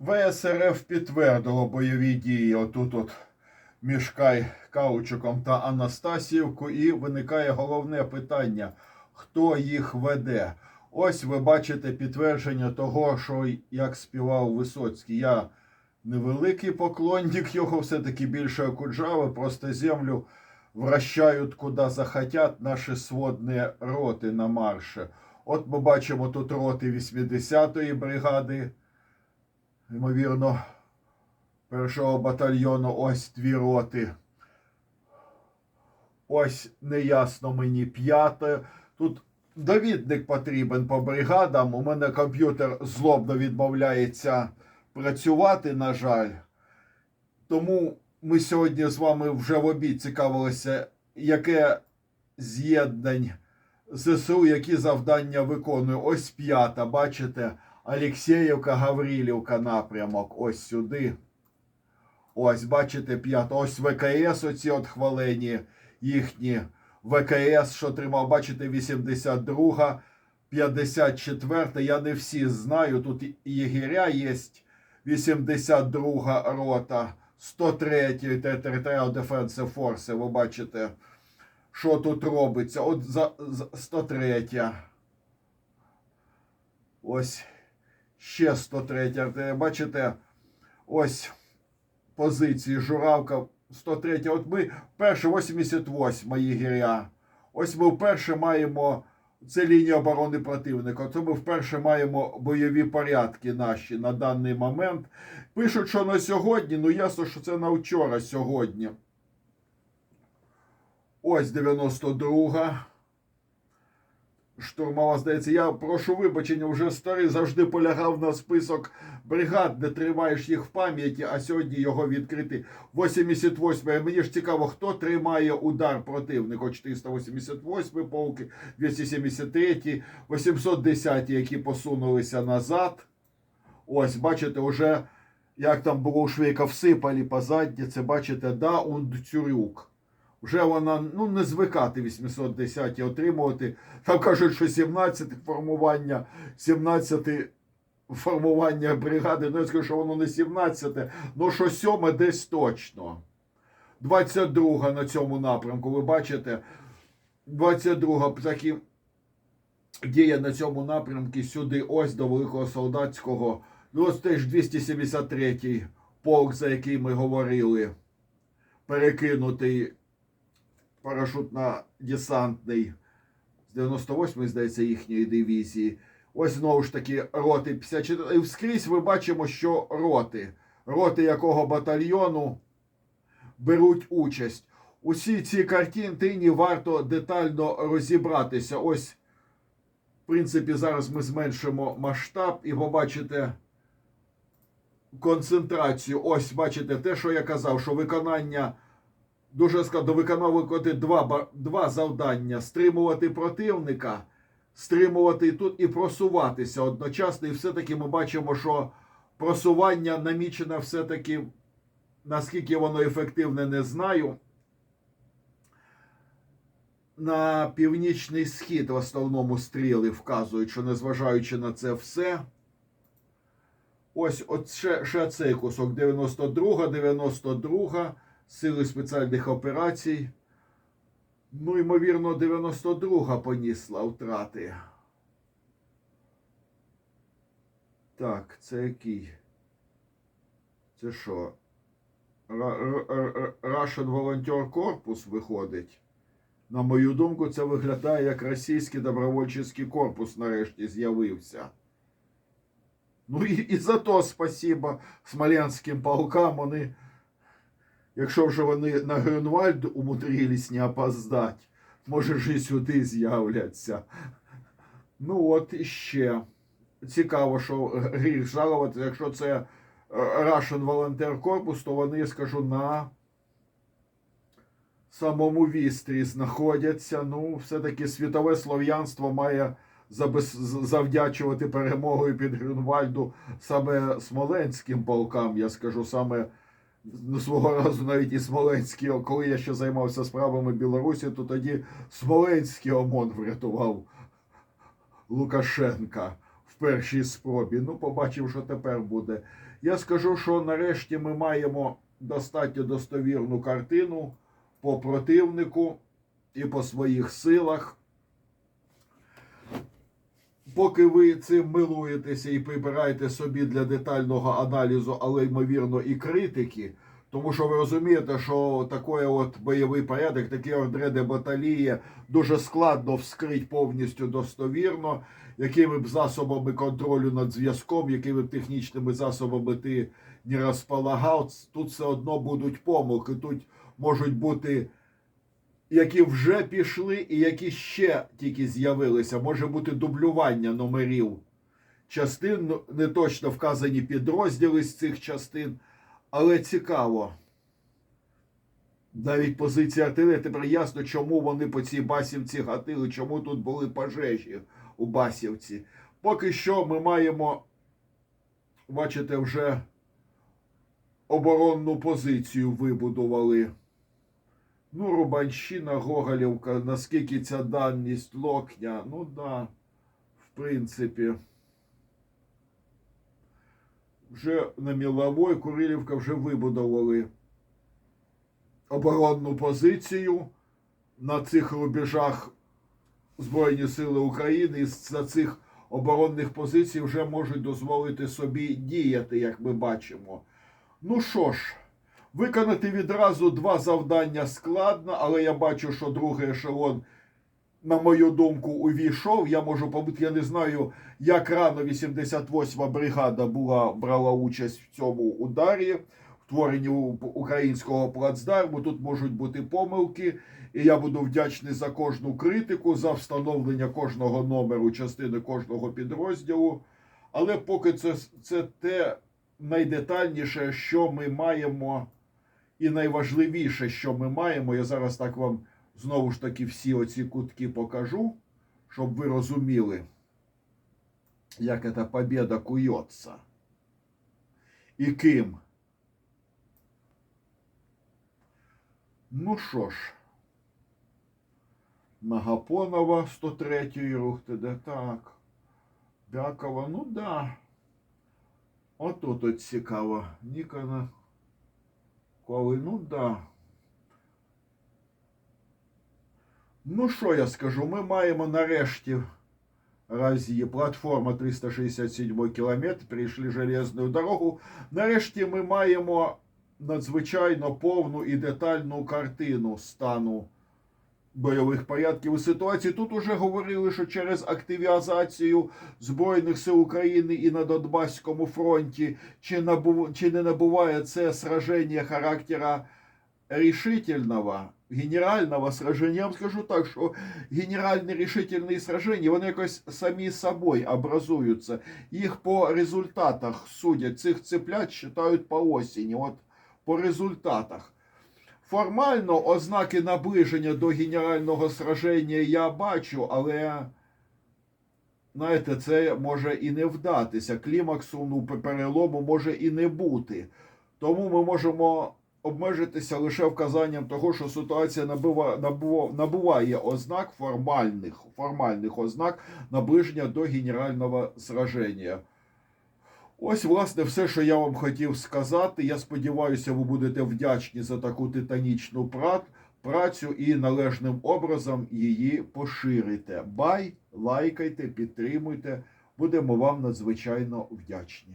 ВСРФ підтвердило бойові дії отут от між Кай Каучуком та Анастасіївку, і виникає головне питання: хто їх веде? Ось ви бачите підтвердження того, що як співав Висоцький. Я невеликий поклонник його, все-таки більше Окуджави, просто землю вращають куди захотять наші сводні роти на марші. От ми бачимо тут роти 80-ї бригади, ймовірно, першого батальйону ось дві роти. Ось неясно мені п'яте. Тут довідник потрібен по бригадам. У мене комп'ютер злобно відмовляється працювати, на жаль. Тому ми сьогодні з вами вже в обід цікавилися, яке з'єднань ЗСУ, які завдання виконує. Ось п'ята, бачите, Алексєєвка, Гаврилівка напрямок. Ось сюди. Ось, бачите, п'ята. Ось ВКС, оці от хвалені їхні. ВКС, що тримав, бачите, 82, 54. Я не всі знаю. Тут і єгеря є. 82 рота, 103 Territorial Defense Force. Ви бачите, що тут робиться. От за, за 103. Ось ще 103. Бачите, ось позиції Журавка 103. От ми перше 88 єгеря. Ось ми вперше маємо. Це лінія оборони противника. Це ми вперше маємо бойові порядки наші на даний момент. Пишуть, що на сьогодні, ну ясно, що це на вчора сьогодні. Ось 92. Штурмова, здається, я прошу вибачення, вже старий завжди полягав на список бригад, де тримаєш їх в пам'яті, а сьогодні його відкрити. 88 Мені ж цікаво, хто тримає удар противника. 488 полки, 273, 810, які посунулися назад. Ось, бачите, вже як там було у Швейка всипали позадні, це бачите, да, Ундцюрюк. Вже вона ну не звикати 810 отримувати. Там кажуть, що 17 формування, 17 формування бригади. Ну я скажу, що воно не 17, ну що 7 десь точно. 22 на цьому напрямку. Ви бачите, 22 такі діє на цьому напрямку сюди, ось до Великого Солдатського. Ну, ось теж 273 полк, за який ми говорили, перекинутий парашутно-десантний з 98-ї, здається, їхньої дивізії. Ось знову ж таки роти 54. І вскрізь ми бачимо, що роти, роти якого батальйону беруть участь. Усі ці картинки варто детально розібратися. Ось, в принципі, зараз ми зменшимо масштаб і побачите концентрацію. Ось, бачите, те, що я казав, що виконання дуже складно виконувати два, два завдання: стримувати противника, стримувати тут і просуватися одночасно. І все-таки ми бачимо, що просування намічено все-таки, наскільки воно ефективне, не знаю. На північний схід в основному стріли вказують, що незважаючи на це все. Ось от ще, ще цей кусок 92, 92, Сили спеціальних операцій. Ну, ймовірно, 92-га понісла втрати. Так, це який? Це що? Russian Volunteer Corpus виходить. На мою думку, це виглядає як російський добровольчий корпус нарешті з'явився. Ну і, і за то спасіба смолянським полкам. Вони, якщо вже вони на Грюнвальд умудрились не опоздать, може ж і сюди з'являться. Ну от іще. Цікаво, що гріх жалувати, якщо це е, Russian Volunteer Corpus, то вони, я скажу, на самому вістрі знаходяться. Ну, все-таки світове слов'янство має завдячувати перемогою під Грюнвальду саме смоленським полкам. Я скажу саме ну, свого разу навіть і Смоленський, коли я ще займався справами Білорусі, то тоді Смоленський ОМОН врятував Лукашенка в першій спробі. Ну, побачив, що тепер буде. Я скажу, що нарешті ми маємо достатньо достовірну картину по противнику і по своїх силах. Поки ви цим милуєтеся і прибираєте собі для детального аналізу, але ймовірно і критики, тому що ви розумієте, що такий от бойовий порядок, такі ордре де баталії дуже складно вскрити повністю достовірно, якими б засобами контролю над зв'язком, якими б технічними засобами ти не розполагав, тут все одно будуть помилки. Тут можуть бути які вже пішли, і які ще тільки з'явилися. Може бути дублювання номерів частин, ну, не точно вказані підрозділи з цих частин, але цікаво. Навіть позиція артилерії тепер ясно, чому вони по цій басівці гатили, чому тут були пожежі у басівці. Поки що ми маємо, бачите, вже оборонну позицію вибудували. Ну, Рубанщина, Гоголівка, наскільки ця дальність локня, ну да, в принципі. Вже на Міловой Курилівка вже вибудували оборонну позицію на цих рубежах Збройні Сили України. І за цих оборонних позицій вже можуть дозволити собі діяти, як ми бачимо. Ну що ж. Виконати відразу два завдання складно, але я бачу, що другий ешелон, на мою думку, увійшов. Я можу побути, я не знаю, як рано 88-ма бригада була, брала участь в цьому ударі, творенні українського плацдарму. Тут можуть бути помилки, і я буду вдячний за кожну критику, за встановлення кожного номеру, частини кожного підрозділу. Але поки це, це те найдетальніше, що ми маємо. І найважливіше, що ми маємо, я зараз так вам знову ж таки всі оці кутки покажу, щоб ви розуміли, як ця побіда кується. І ким. Ну що ж, Нагапонова 103 рух де так. Бякова, ну да. Отут от цікаво. Нікона. Коли, ну да. Ну, що я скажу? Ми маємо нарешті разі платформа 367 кілометр, прийшли железною дорогу. Нарешті ми маємо надзвичайно повну і детальну картину стану бойових порядків і ситуації. Тут уже говорили, що через активізацію Збройних сил України і на Донбаському фронті чи, набув... чи не набуває це сраження характера рішительного, генерального сраження. Я вам скажу так, що генеральні рішительні сраження, вони якось самі собою образуються. Їх по результатах судять. Цих цеплят считають по осені. От по результатах. Формально ознаки наближення до генерального сраження я бачу, але, знаєте, це може і не вдатися. Клімаксу ну, перелому може і не бути. Тому ми можемо обмежитися лише вказанням того, що ситуація набува, набува, набуває ознак формальних, формальних ознак наближення до генерального сраження. Ось, власне, все, що я вам хотів сказати. Я сподіваюся, ви будете вдячні за таку титанічну працю і належним образом її поширите. Бай, лайкайте, підтримуйте. Будемо вам надзвичайно вдячні.